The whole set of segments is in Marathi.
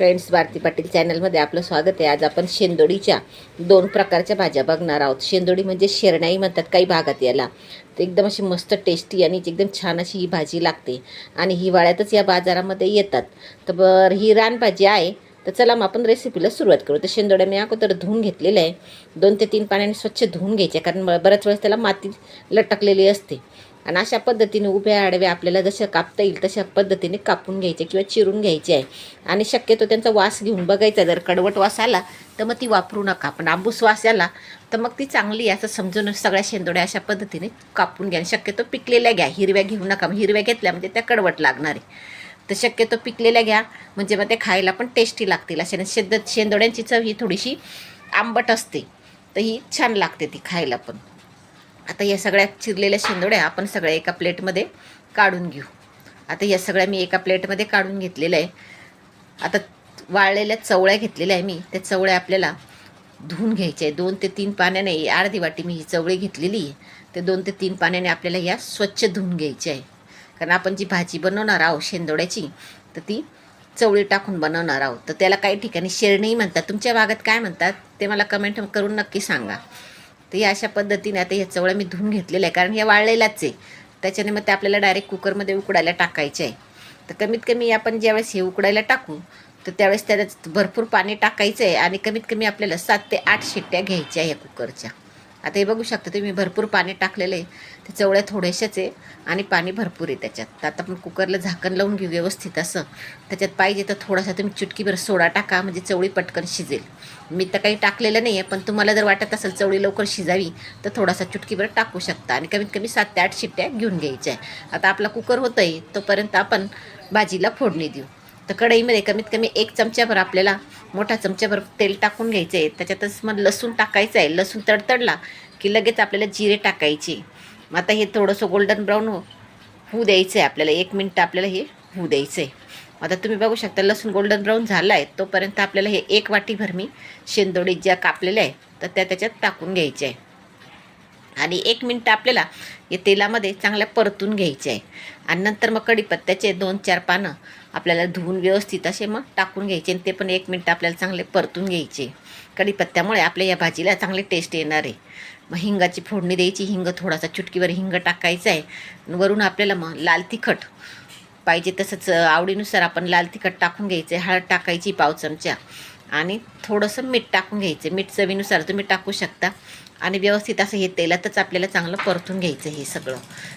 फ्रेंड्स भारती पाटील चॅनलमध्ये आपलं स्वागत आहे. आज आपण शेंदोडीच्या दोन प्रकारच्या भाज्या बघणार आहोत. शेंदोडी म्हणजे शेरणाई म्हणतात काही भागात याला. तर एकदम अशी मस्त टेस्टी आणि एकदम छान अशी ही भाजी लागते. आणि हिवाळ्यातच या बाजारामध्ये येतात. तर बरं ही रानभाजी आहे. तर चला मग आपण रेसिपीला सुरुवात करू. तर शेंदोड्या मी अगोदर धुवून घेतलेल्या आहे. दोन ते तीन पाण्याने स्वच्छ धुवून घ्यायचे. कारण बऱ्याच वेळेस त्याला माती लटकलेली असते. आणि अशा पद्धतीने उभ्या आडव्या आपल्याला जशा कापता येईल तशा पद्धतीने कापून घ्यायचे किंवा चिरून घ्यायचे आहे. आणि शक्यतो त्यांचा वास घेऊन बघायचा जर कडवट वास आला तर मग ती वापरू नका. पण आंबूस वास आला तर मग ती चांगली आहे. असं समजून सगळ्या शेंदोड्या अशा पद्धतीने कापून घ्या. आणि शक्यतो पिकलेल्या घ्या. हिरव्या घेऊ नका. मग हिरव्या घेतल्या म्हणजे त्या कडवट लागणार आहे. तर शक्यतो पिकलेल्या घ्या. म्हणजे मग ते खायला पण टेस्टी लागतील. अशा शेंद शेंदोड्यांची चव ही थोडीशी आंबट असते. तर ही छान लागते ती खायला पण. आता या सगळ्या चिरलेल्या शेंदोड्या आपण सगळ्या एका प्लेटमध्ये काढून घेऊ. आता या सगळ्या मी एका प्लेटमध्ये काढून घेतलेल्या आहे. आता वाळलेल्या चवळ्या घेतलेल्या आहे मी. त्या चवळ्या आपल्याला धुवून घ्यायच्या आहे दोन ते तीन पाण्याने अर्धी वाटी मी ही चवळी घेतलेली आहे. ते दोन ते तीन पाण्याने आपल्याला या स्वच्छ धुवून घ्यायची आहे कारण आपण जी भाजी बनवणार आहोत शेंदोड्याची तर ती चवळी टाकून बनवणार आहोत. तर त्याला काही ठिकाणी शेरणीही म्हणतात. तुमच्या भागात काय म्हणतात ते मला कमेंट करून नक्की सांगा. तर या अशा पद्धतीने आता ह्या चवळ्या मी धुवून घेतलेल्या आहे कारण ह्या वाळलेलाच आहे. त्याच्याने मग ते आपल्याला डायरेक्ट कुकरमध्ये उकडायला टाकायचे आहे. तर कमीत कमी आपण ज्यावेळेस हे उकडायला टाकू तर त्यावेळेस त्याच्यात भरपूर पाणी टाकायचं आहे आणि कमीत कमी आपल्याला सात ते आठ शिट्ट्या घ्यायच्या आहे या कुकरच्या आता हे बघू शकता तुम्ही भरपूर पाणी टाकलेलं आहे. ते चवळ्या थोड्याशाच आहे आणि पाणी भरपूर आहे त्याच्यात. तर आता आपण कुकरला झाकण लावून घेऊ व्यवस्थित असं. त्याच्यात पाहिजे तर थोडासा तुम्ही चुटकीभर सोडा टाका म्हणजे चवळी पटकन शिजेल. मी तर काही टाकलेलं नाही आहे पण तुम्हाला जर वाटत असेल चवळी लवकर शिजावी तर थोडासा चुटकीभर टाकू शकता आणि कमीत कमी सात ते आठ शिट्ट्या घेऊन घ्यायच्या आहे आता आपला कुकर होतं आहे तोपर्यंत आपण भाजीला फोडणी देऊ. तर कढईमध्ये कमीत कमी एक चमच्याभर आपल्याला मोठा चमच्याभर तेल टाकून घ्यायचं आहे. त्याच्यातच मग लसूण टाकायचं आहे. लसूण तडतडला की लगेच आपल्याला जिरे टाकायचे. मग आता हे थोडंसं गोल्डन हो- ब्राऊन होऊ द्यायचं आहे आपल्याला. एक मिनटं आपल्याला हे होऊ द्यायचं आहे. आता तुम्ही बघू शकता लसूण गोल्डन ब्राऊन झाला आहे तोपर्यंत आपल्याला हे एक वाटीभर मी शेंदोडी ज्या कापलेल्या आहे तर त्या त्याच्यात टाकून घ्यायच्या आहे. आणि एक मिनटं आपल्याला या तेलामध्ये चांगल्या परतून घ्यायचे आहे. आणि नंतर मग कढीपत्त्याचे दोन चार पानं आपल्याला धुवून व्यवस्थित असे मग टाकून घ्यायचे आणि ते पण एक मिनटं आपल्याला चांगले परतून घ्यायचे. कढीपत्त्यामुळे आपल्या या भाजीला चांगली टेस्ट येणार आहे. मग हिंगाची फोडणी द्यायची हिंग थोडासा चुटकीवर हिंग टाकायचं आहे. वरून आपल्याला मग लाल तिखट पाहिजे तसंच आवडीनुसार आपण लाल तिखट टाकून घ्यायचं आहे. हळद टाकायची पाव चमचा. आणि थोडंसं मीठ टाकून घ्यायचं. मीठ चवीनुसार तुम्ही टाकू शकता. आणि व्यवस्थित असं हे तेलातच आपल्याला चांगलं परतून घ्यायचं हे सगळं.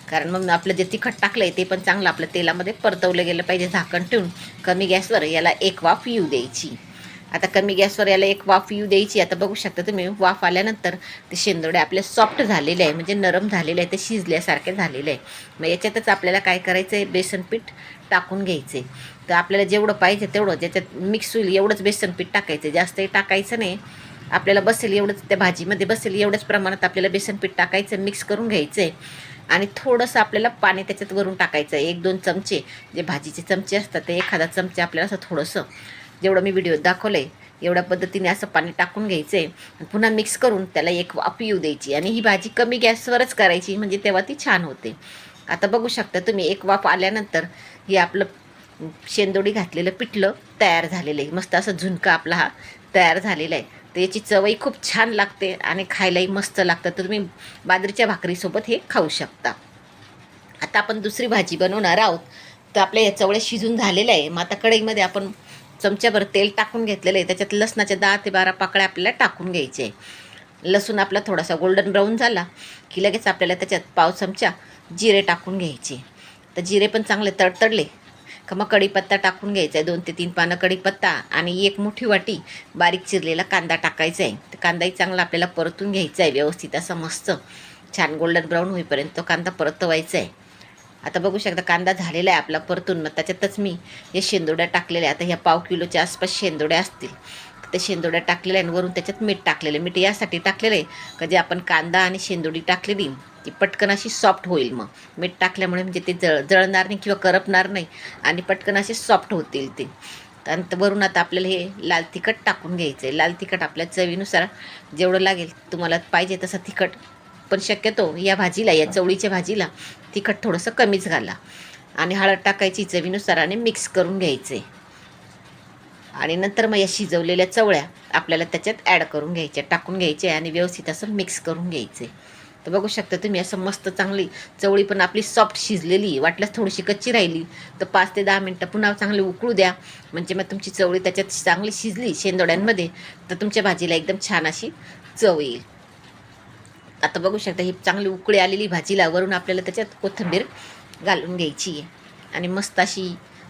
कारण मग आपलं जे तिखट टाकलं आहे ते पण चांगलं आपलं तेलामध्ये परतवलं गेलं पाहिजे झाकण ठेवून. कमी गॅसवर याला एक वाफ येऊ द्यायची. आता कमी गॅसवर याला एक वाफ येऊ द्यायची. आता बघू शकता तुम्ही वाफ आल्यानंतर ते शेंदोडे आपले सॉफ्ट झालेले आहे म्हणजे नरम झालेले आहे ते शिजल्यासारखे झालेले आहे. मग याच्यातच आपल्याला काय करायचं आहे बेसनपीठ टाकून घ्यायचे. तर आपल्याला जेवढं पाहिजे तेवढं ज्याच्यात मिक्स होईल एवढंच बेसनपीठ टाकायचं. टाकायचं जास्तही टाकायचं नाही. आपल्याला बसेल एवढंच त्या भाजीमध्ये बसेल एवढ्याच प्रमाणात आपल्याला बेसनपीठ टाकायचं मिक्स करून घ्यायचं आहे आणि थोडंसं आपल्याला पाणी त्याच्यात वरून टाकायचं. आहे एक दोन चमचे जे भाजीचे चमचे असतात ते एखादा चमचे आपल्याला असं थोडंसं जेवढं मी व्हिडिओ दाखवलं आहे एवढ्या पद्धतीने असं पाणी टाकून घ्यायचं आहे पुन्हा मिक्स करून त्याला एक वाफ येऊ द्यायची आणि ही भाजी कमी गॅसवरच करायची म्हणजे तेव्हा ती छान होते. आता बघू शकता तुम्ही एक वाफ आल्यानंतर हे आपलं शेंदोडी घातलेलं पिठलं तयार झालेलं आहे. मस्त असं झुणका आपला हा तयार झालेला आहे. तर याची चवही खूप छान लागते आणि खायलाही मस्त लागतं. तर तुम्ही बाजरीच्या भाकरीसोबत हे खाऊ शकता. आता आपण दुसरी भाजी बनवणार आहोत. तर आपल्या या चवळ्या शिजून झालेलं आहे. मग आता कढईमध्ये आपण चमच्याभर तेल टाकून घेतलेलं आहे. त्याच्यात लसणाच्या दहा ते बारा पाकळ्या आपल्याला टाकून घ्यायचे. लसूण आपला थोडासा गोल्डन ब्राऊन झाला की लगेच आपल्याला त्याच्यात पाव चमचा जिरे टाकून घ्यायचे. तर जिरे पण चांगले तडतडले का मग कढीपत्ता टाकून घ्यायचा आहे. दोन ते तीन पानं कढीपत्ता आणि एक मोठी वाटी बारीक चिरलेला कांदा टाकायचा आहे. तर कांदाही चांगला आपल्याला परतून घ्यायचा आहे. व्यवस्थित असा मस्त छान गोल्डन ब्राऊन होईपर्यंत तो कांदा परतवायचा आहे. आता बघू शकता कांदा झालेला आहे आपला परतून मग त्याच्यातच मी या शेंदोड्या टाकलेल्या आता ह्या पाव किलोच्या आसपास शेंदोड्या असतील. त्या शेंदोड्या टाकलेल्या आहे आणि वरून त्याच्यात मीठ टाकलेलं आहे. मीठ यासाठी टाकलेलं आहे का जे आपण कांदा आणि शेंदोडी टाकलेली ती पटकन अशी सॉफ्ट होईल मग. मीठ टाकल्यामुळे म्हणजे ते जळ जळणार नाही किंवा करपणार नाही आणि पटकन असे सॉफ्ट होतील ते. आणि वरून आता आपल्याला हे लाल तिखट टाकून घ्यायचं आहे लाल तिखट आपल्या चवीनुसार जेवढं लागेल तुम्हाला पाहिजे तसं तिखट. पण शक्यतो या भाजीला या चवळीच्या भाजीला तिखट थोडंसं कमीच घाला. आणि हळद टाकायची चवीनुसार आणि मिक्स करून घ्यायचे. आणि नंतर मग या शिजवलेल्या चवळ्या आपल्याला त्याच्यात ॲड करून घ्यायच्या टाकून घ्यायच्या आणि व्यवस्थित असं मिक्स करून घ्यायचे. तर बघू शकता तुम्ही असं मस्त चांगली चवळी पण आपली सॉफ्ट शिजलेली वाटल्यास थोडीशी कच्ची राहिली तर पाच ते दहा मिनटं पुन्हा चांगली उकळू द्या. म्हणजे मग तुमची चवळी त्याच्यात चांगली शिजली शेंदोड्यांमध्ये तर तुमच्या भाजीला एकदम छान अशी चव येईल. आता बघू शकता ही चांगली उकळी आलेली भाजीला वरून आपल्याला त्याच्यात कोथिंबीर घालून घ्यायची आहे. आणि मस्त अशी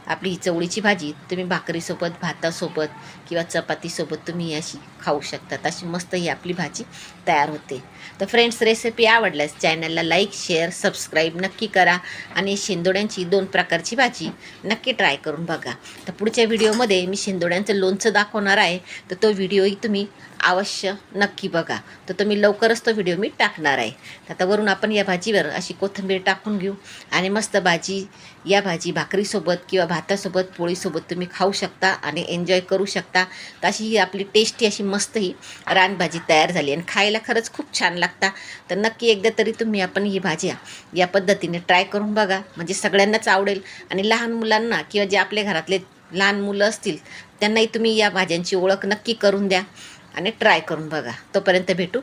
आपली ही चवळीची भाजी तुम्ही भाकरीसोबत भातासोबत किंवा चपातीसोबत तुम्ही अशी खाऊ शकतात अशी मस्त ही आपली भाजी तयार होते. तर फ्रेंड्स रेसिपी आवडल्यास चॅनलला लाईक शेअर सबस्क्राईब नक्की करा आणि शेंदोड्यांची दोन प्रकारची भाजी नक्की ट्राय करून बघा. तर पुढच्या व्हिडिओमध्ये मी शेंदोड्यांचं लोणचं दाखवणार आहे. तर तो व्हिडिओही तुम्ही अवश्य नक्की बघा. तर तुम्ही लवकरच तो व्हिडिओ मी टाकणार आहे. तर आता वरून आपण या भाजीवर अशी कोथिंबीर टाकून घेऊ आणि मस्त भाजी या भाजी भाकरीसोबत किंवा भातासोबत पोळीसोबत तुम्ही खाऊ शकता आणि एन्जॉय करू शकता. तर अशी ही आपली टेस्टी अशी मस्त ही रानभाजी तयार झाली आणि खायला खरंच खूप छान लागता. तर नक्की एकदा तरी तुम्ही आपण ही भाज्या या पद्धतीने ट्राय करून बघा. म्हणजे सगळ्यांनाच आवडेल आणि लहान मुलांना किंवा जे आपल्या घरातले लहान मुलं असतील त्यांनाही तुम्ही या भाज्यांची ओळख नक्की करून द्या आणि ट्राय करून बघा. तोपर्यंत भेटू